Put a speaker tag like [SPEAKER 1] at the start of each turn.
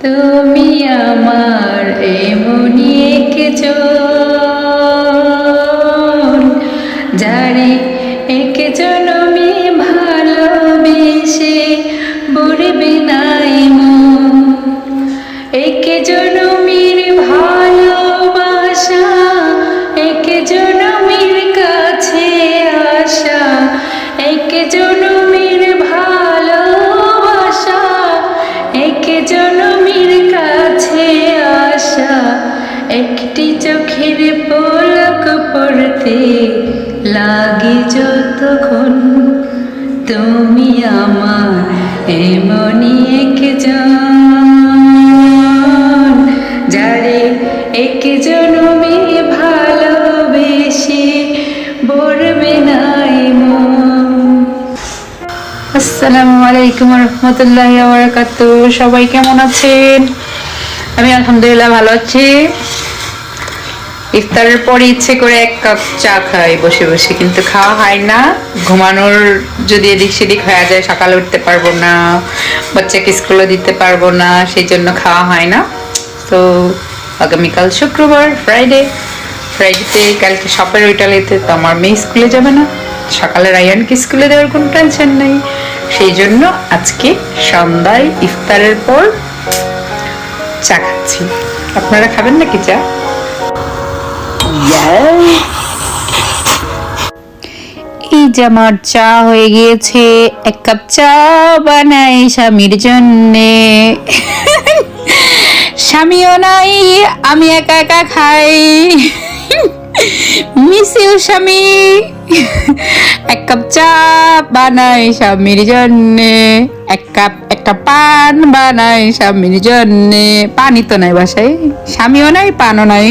[SPEAKER 1] তুমি আমার এমনি একজন যারে একজন আমি ভালোবেসে বলবে নাই একটি চোখের পলক পড়তে লাগে যতক্ষণ। তুমি আমার এমনই একজন, যারে এক জনমে ভালোবেসে বলবে মন আসসালামু আলাইকুম রহমতুল্লাহ বারাকাত সবাই কেমন আছেন? আমি আলহামদুলিল্লাহ ভালো আছি। ইফতারের পরে ইচ্ছে করে এক কাপ চা খাই বসে বসে, কিন্তু খাওয়া হয় না। ঘুমানোর যদি এদিক সেদিক হয়ে যায়, সকালে উঠতে পারব না, বাচ্চাকে স্কুলে দিতে পারব না, সেই জন্য খাওয়া হয় না। তো আগামীকাল শুক্রবার ফ্রাইডে ফ্রাইডেতে কালকে শপের ওইটালেতে তো আমার মেয়ে স্কুলে যাবে না। সকালে রায়ানকে স্কুলে দেওয়ার কোনো টেনশন নেই। সেই জন্য আজকে সন্ধ্যায় ইফতারের পর চা খাচ্ছি। আপনারা খাবেন নাকি চা? এই যে আমার চা হয়ে গিয়েছে, এক কাপ চা বানাই স্বামীর জন্যে। স্বামীও নাই, আমি একা একা খাই। মিস ইউ স্বামী। এক কাপ চা বানাই স্বামীর জন্যে। এক কাপ, একটা পান বানাই স্বামীর জন্যে। পানি তো নাই বাসায়, স্বামীও নাই, পানও নাই।